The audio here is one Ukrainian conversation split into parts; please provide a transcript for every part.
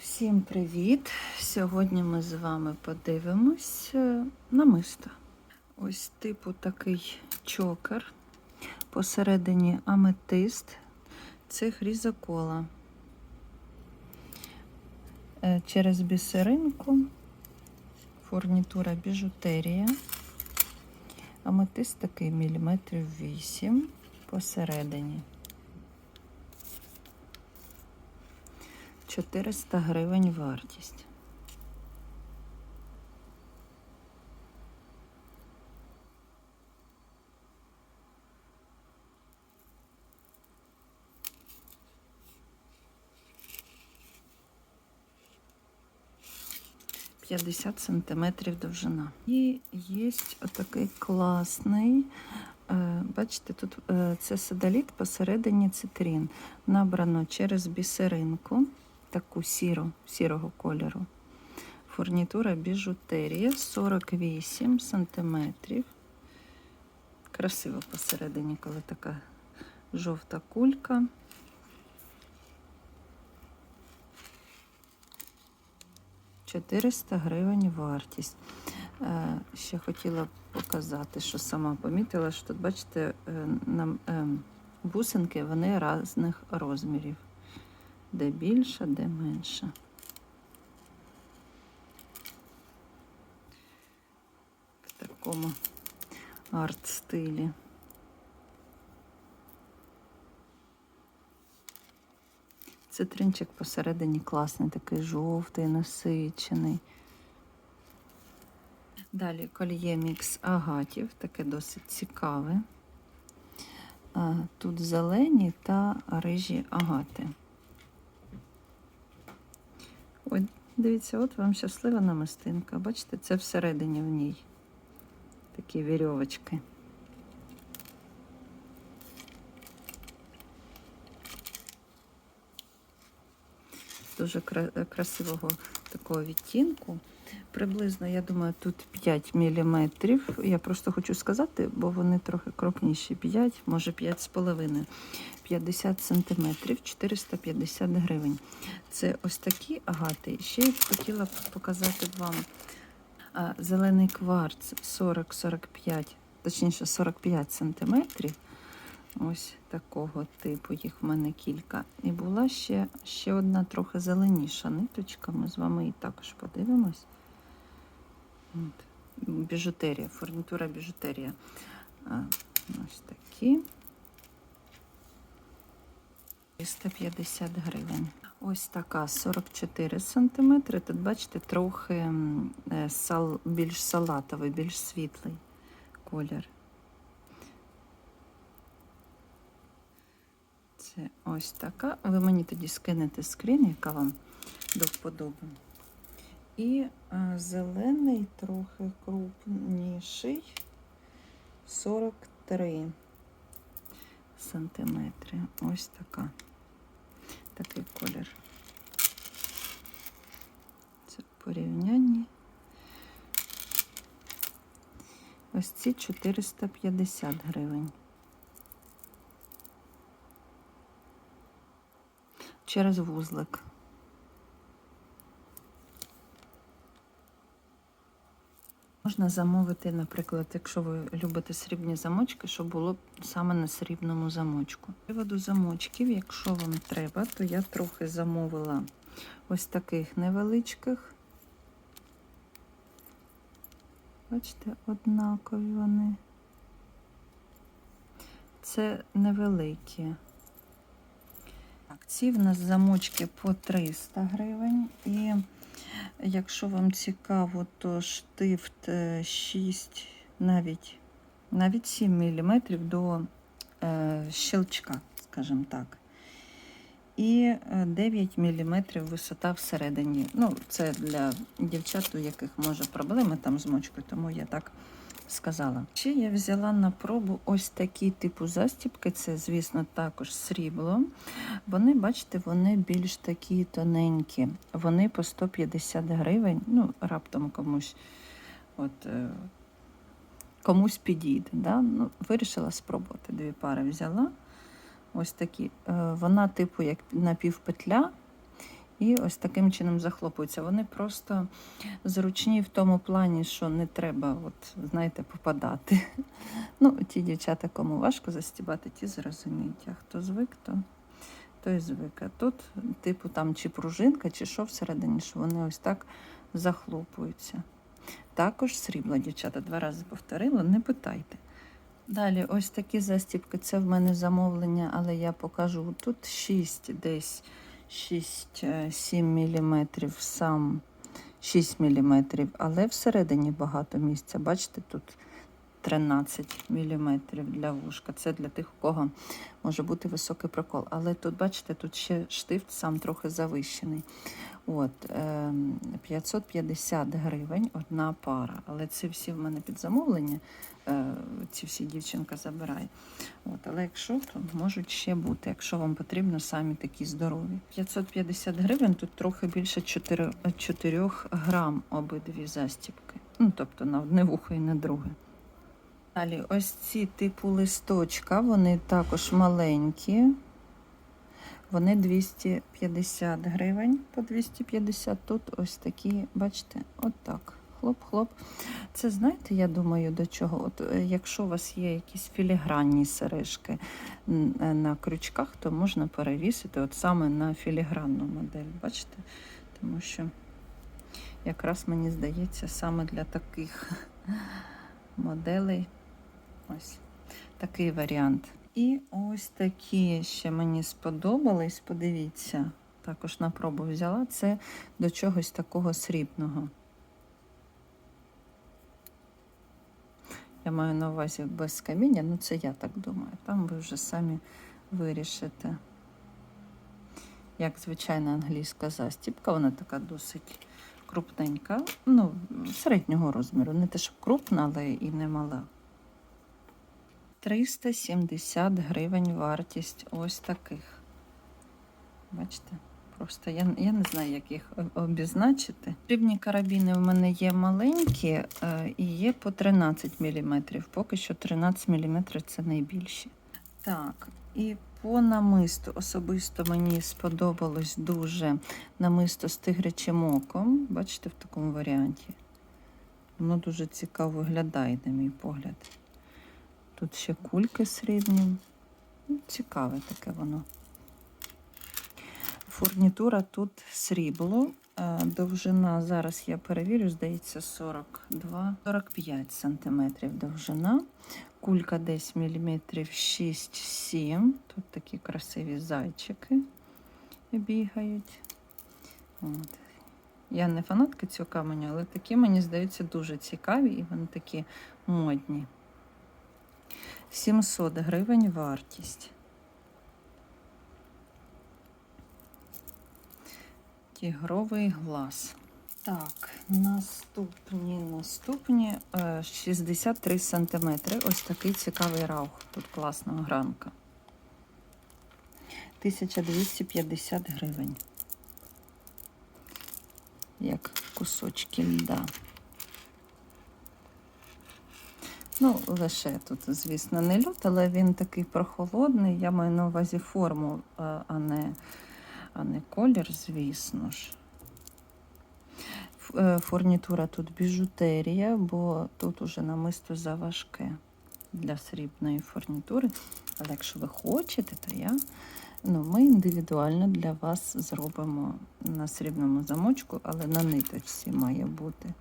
Всім привіт! Сьогодні ми з вами подивимось е, намисто. Ось типу такий чокер. Посередині аметист. Це грізокола. Е, Через бісеринку, фурнітура біжутерія. Аметист такий міліметрів 8 посередині. 400 гривень вартість. П'ятдесят сантиметрів довжина. І є отакий класний. е, Бачите, тут е, це седаліт посередині цитрин. Набрано через бісеринку таку сіру, сірого кольору. Фурнітура біжутерія 48 сантиметрів. Красиво посередині, коли така жовта кулька. Чотириста гривень вартість. Е, Ще хотіла показати, що сама помітила, що тут, бачите, е, нам е, бусинки вони різних розмірів де більше, де менше. В такому арт-стилі. Цитринчик посередині класний, такий жовтий, насичений. Далі кольє мікс агатів, таке досить цікаве. Тут зелені та рижі агати. Дивіться, от вам щаслива намистинка. Бачите, це всередині в ній такі вірьовочки. Дуже красивого такого відтінку. Приблизно, я думаю, тут 5 мм. Я просто хочу сказати, бо вони трохи крупніші. 5, може 5,5. 50 см, 450 гривень. Це ось такі агати. Ще я хотіла показати вам зелений кварц 40-45, точніше 45 см. Ось такого типу, їх в мене кілька. І була ще, ще одна трохи зеленіша ниточка. Ми з вами її також подивимось. Біжутерія, фурнітура біжутерія. Ось такі. 350 гривень. Ось така 44 см. Тут, бачите, трохи е, сал, більш салатовий, більш світлий колір. Це ось така. Ви мені тоді скинете скрін, яка вам до вподоби. І е, зелений трохи крупніший 43 сантиметри. Ось така. Такий колір. Це порівняння. Ось ці 450 гривень. Через вузлик. Можна замовити, наприклад, якщо ви любите срібні замочки, щоб було саме на срібному замочку. Приводу замочків, якщо вам треба, то я трохи замовила ось таких невеличких. Бачите, однакові вони. Це невеликі. Так, ці в нас замочки по 300 гривень. І якщо вам цікаво, то штифт е, 6, навіть, навіть 7 мм до е, щелчка, скажімо так. І е, 9 мм висота всередині. Ну, це для дівчат, у яких може проблеми там з мочкою, тому я так сказала. Ще я взяла на пробу ось такі типу застібки. Це, звісно, також срібло. Вони, бачите, вони більш такі тоненькі. Вони по 150 гривень. Ну, раптом комусь от, е, комусь підійде. Да? Ну, вирішила спробувати. Дві пари взяла. Ось такі. Е, Вона, типу, як напівпетля. І ось таким чином захлопуються. Вони просто зручні в тому плані, що не треба, от, знаєте, попадати. Ну, ті дівчата, кому важко застібати, ті зрозуміють. А хто звик, то той звик. А тут, типу, там чи пружинка, чи що всередині, що вони ось так захлопуються. Також срібло, дівчата, два рази повторила, не питайте. Далі, ось такі застібки. Це в мене замовлення, але я покажу тут 6 десь 6-7 мм сам 6 мм, але всередині багато місця. Бачите, тут 13 мм для вушка. Це для тих, у кого може бути високий прокол. Але тут, бачите, тут ще штифт сам трохи завищений. От, е, 550 гривень одна пара. Але це всі в мене під замовлення. Е, ці всі дівчинка забирає. От, але якщо, то можуть ще бути, якщо вам потрібно самі такі здорові. 550 гривень, тут трохи більше 4, 4 грам обидві застібки. Ну, тобто на одне вухо і на друге. Далі, ось ці типу листочка, вони також маленькі. Вони 250 гривень по 250. Тут ось такі, бачите, отак. Хлоп-хлоп. Це знаєте, я думаю, до чого? От е, якщо у вас є якісь філігранні сережки е, на крючках, то можна перевісити от саме на філігранну модель. Бачите? Тому що якраз мені здається, саме для таких моделей ось такий варіант. І ось такі ще мені сподобались. Подивіться, також на пробу взяла. Це до чогось такого срібного. Я маю на увазі без каміння, ну це я так думаю. Там ви вже самі вирішите. Як звичайна англійська застіпка, вона така досить крупненька, ну, середнього розміру. Не те, щоб крупна, але і не мала. 370 гривень вартість ось таких. Бачите? Просто я, я не знаю, як їх обізначити. Срібні карабіни в мене є маленькі е, і є по 13 мм. Поки що 13 мм це найбільші. Так, і по намисту особисто мені сподобалось дуже намисто з тигрячим оком. Бачите, в такому варіанті. Воно дуже цікаво виглядає, на мій погляд. Тут ще кульки срібні. Ну, Цікаве таке воно. Фурнітура тут срібло. Е, Довжина, зараз я перевірю, здається, 42-45 см довжина. Кулька десь міліметрів 6-7. Тут такі красиві зайчики бігають. От. Я не фанатка цього каменю, але такі, мені здається, дуже цікаві і вони такі модні. 700 гривень вартість. Тігровий глаз. Так, наступні, наступні е, 63 см. Ось такий цікавий раух. Тут класна гранка. 1250 гривень. Як кусочки льда. Ну, лише тут, звісно, не льод, але він такий прохолодний. Я маю на увазі форму, а а не, а не колір, звісно ж. Е, Фурнітура тут біжутерія, бо тут уже намисто заважке для срібної фурнітури. Але якщо ви хочете, то я, ну, ми індивідуально для вас зробимо на срібному замочку, але на ниточці має бути.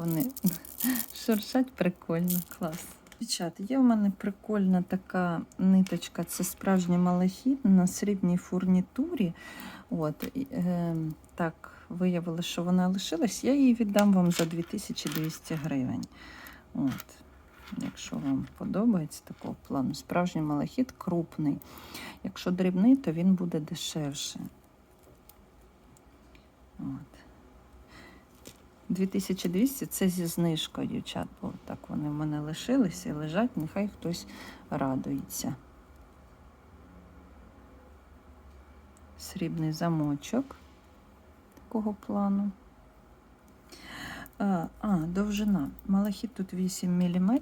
Вони шуршать прикольно, клас. Дівчата, є в мене прикольна така ниточка, це справжній малахіт на срібній фурнітурі. От, е, так, виявилося, що вона лишилась. Я її віддам вам за 2200 гривень. От, якщо вам подобається такого плану. Справжній малахіт крупний. Якщо дрібний, то він буде дешевше. От. 2200 це зі знижкою, дівчат, бо так вони в мене лишилися і лежать, нехай хтось радується. Срібний замочок такого плану. А, а довжина. Малахіт тут 8 мм,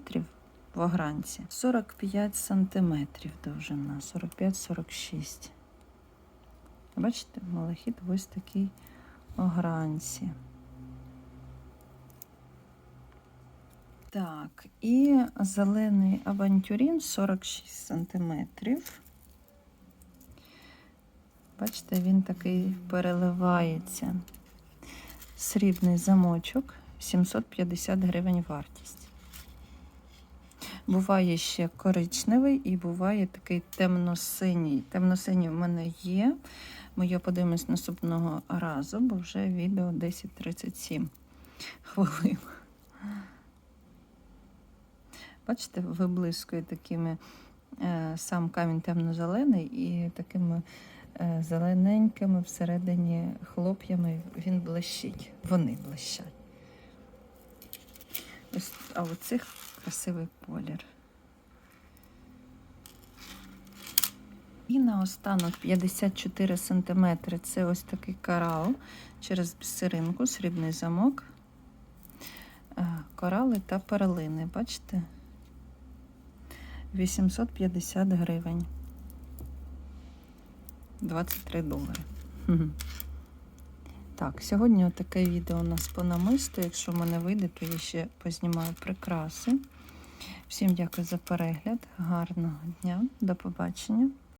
в огранці. 45 сантиметрів довжина, 45-46. Бачите, малахіт ось такий огранці. Так, і зелений авантюрін 46 сантиметрів. Бачите, він такий переливається. Срібний замочок, 750 гривень вартість. Буває ще коричневий і буває такий темно-синій. Темно-синій в мене є. Ми його подивимось наступного разу, бо вже відео 10.37 хвилин. Бачите, виблискує такими е, сам камінь темно-зелений і такими е, зелененькими всередині хлоп'ями він блищить. Вони блищать. Ось, а у красивий колір. І наостанок 54 см. Це ось такий корал через бісеринку, срібний замок, Е, корали та перлини. Бачите? 850 гривень. 23 долари. Так, сьогодні таке відео у нас по намисту. Якщо мене вийде, то я ще познімаю прикраси. Всім дякую за перегляд. Гарного дня. До побачення.